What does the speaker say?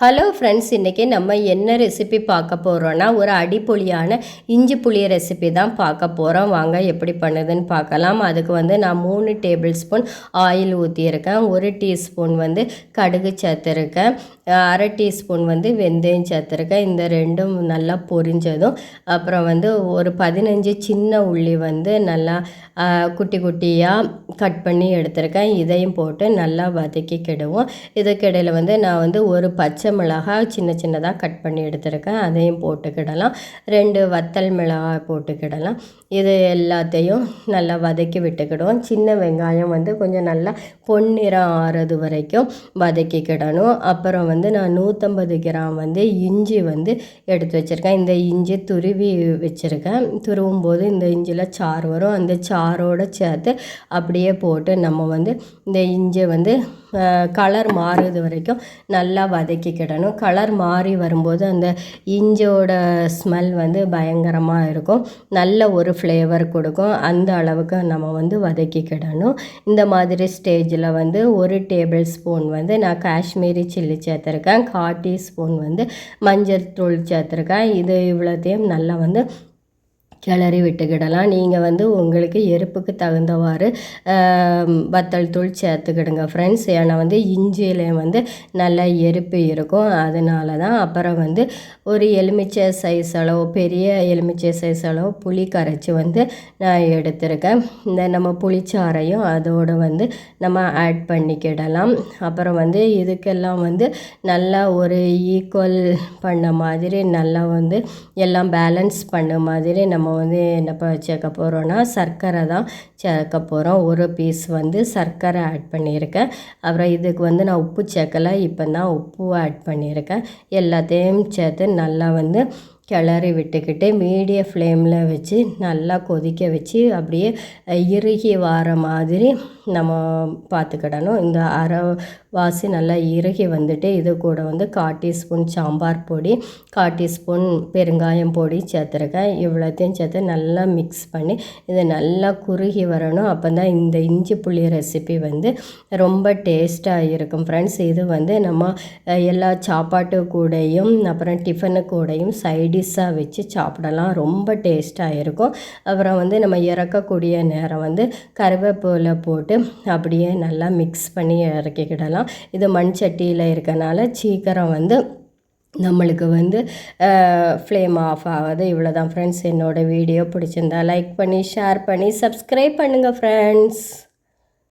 Hello friends இன்றைக்கி நம்ம என்ன ரெசிபி பார்க்க போகிறோன்னா ஒரு அடிப்புளியான இஞ்சி புளி ரெசிபி தான் பார்க்க போகிறோம் வாங்க எப்படி பண்ணுதுன்னு பார்க்கலாம். அதுக்கு வந்து நான் மூணு டேபிள் ஸ்பூன் ஆயில் ஊற்றியிருக்கேன் ஒரு டீஸ்பூன் வந்து கடுகு சேர்த்துருக்கேன். அரை டீஸ்பூன் வந்து வெந்தயம் சேர்த்துருக்கேன். இந்த ரெண்டும் நல்லா பொரிஞ்சதும் அப்புறம் வந்து ஒரு பதினஞ்சு சின்ன உள்ளி வந்து நல்லா குட்டி குட்டியாக கட் பண்ணி எடுத்திருக்கேன். இதையும் போட்டு நல்லா வதக்கிக்கிடுவோம். இதுக்கிடையில் வந்து நான் வந்து ஒரு பச்சை மிளகாய் சின்ன சின்னதாக கட் பண்ணி எடுத்திருக்கேன். அதையும் போட்டுக்கிடலாம். ரெண்டு வத்தல் மிளகாய் போட்டுக்கிடலாம். இது எல்லாத்தையும் நல்லா வதக்கி விட்டுக்கிடுவோம். சின்ன வெங்காயம் வந்து கொஞ்சம் நல்லா பொன்னிறம் ஆறுறது வரைக்கும் வதக்கிக்கிடணும். அப்புறம் வந்து நான் நூற்றம்பது கிராம் வந்து இஞ்சி வந்து எடுத்து வச்சுருக்கேன். இந்த இஞ்சி துருவி வச்சுருக்கேன். துருவும் போது இந்த இஞ்சியில் சாறு வரும். அந்த சாரோடு சேர்த்து அப்படியே போட்டு நம்ம வந்து இந்த இஞ்சி வந்து கலர் மாறுது வரைக்கும் நல்லா வதக்கிக்கிடணும் கலர் மாறி வரும்போது அந்த இஞ்சியோட ஸ்மெல் வந்து பயங்கரமாக இருக்கும். நல்ல ஒரு ஃப்ளேவர் கொடுக்கும். அந்த அளவுக்கு நம்ம வந்து வதக்கிக்கிடணும் இந்த மாதிரி ஸ்டேஜில் வந்து ஒரு டேபிள் ஸ்பூன் வந்து நான் காஷ்மீரி சில்லி சேர்த்துருக்கேன். கால் டீஸ்பூன் வந்து மஞ்சள் தூள் சேர்த்துருக்கேன். இது இவ்வளோத்தையும் நல்லா வந்து கிளறி விட்டுக்கிடலாம். நீங்கள் வந்து உங்களுக்கு எருப்புக்கு தகுந்தவாறு வத்தல் தூள் சேர்த்துக்கிடுங்க ஃப்ரெண்ட்ஸ் ஏன்னா வந்து இஞ்சியில் வந்து நல்ல எருப்பு இருக்கும். அதனால தான் அப்புறம் வந்து ஒரு எலுமிச்சை சைஸ் அளவு பெரிய எலுமிச்சை சைஸ் அளவு புளி கரைச்சி வந்து நான் எடுத்திருக்கேன். இந்த நம்ம புளிச்சாறையும் அதோடு வந்து நம்ம ஆட் பண்ணிக்கிடலாம். அப்புறம் வந்து இதுக்கெல்லாம் வந்து நல்லா ஒரு ஈக்குவல் பண்ண மாதிரி நல்லா வந்து எல்லாம் பேலன்ஸ் பண்ண மாதிரி நம்ம வந்து என்னப்பா சேர்க்க போகிறோன்னா சர்க்கரை தான் சேர்க்க போகிறோம் ஒரு பீஸ் வந்து சர்க்கரை ஆட் பண்ணியிருக்கேன். அப்புறம் இதுக்கு வந்து நான் உப்பு சேர்க்கலை. இப்போ தான் உப்பு ஆட் பண்ணியிருக்கேன். எல்லாத்தையும் சேர்த்து நல்லா வந்து கிளறி விட்டுக்கிட்டு மீடிய ஃப்ளேமில் வச்சு நல்லா கொதிக்க வச்சு அப்படியே இறுகி வர மாதிரி நம்ம பார்த்துக்கிடணும். இந்த அரை வாசி நல்லா இறுகி வந்துட்டு இது கூட வந்து கால் டீஸ்பூன் சாம்பார் பொடி கால் டீஸ்பூன் பெருங்காயம் பொடி சேர்த்துருக்கேன். இவ்வளோத்தையும் சேர்த்து நல்லா மிக்ஸ் பண்ணி இது நல்லா குறுகி வரணும். அப்போ தான் இந்த இஞ்சி புளி ரெசிபி வந்து ரொம்ப டேஸ்ட்டாக இருக்கும் ஃப்ரெண்ட்ஸ் இது வந்து நம்ம எல்லா சாப்பாட்டு கூடையும் அப்புறம் டிஃபனு கூடையும் சைடிஷாக வச்சு சாப்பிடலாம். ரொம்ப டேஸ்ட்டாக இருக்கும். அப்புறம் வந்து நம்ம இறக்கக்கூடிய நேரம் வந்து கருவேப்பிலை போட்டு அப்படியே நல்லா மிக்ஸ் பண்ணி இறக்கிக்கிடலாம். இது மண் சட்டியில் இருக்கனால சீக்கிரம் வந்து நம்மளுக்கு வந்து ஃப்ளேம் ஆஃப் ஆகாது. இவ்வளோ தான் ஃப்ரெண்ட்ஸ் என்னோடய வீடியோ பிடிச்சிருந்தா லைக் பண்ணி ஷேர் பண்ணி சப்ஸ்கிரைப் பண்ணுங்கள் ஃப்ரெண்ட்ஸ்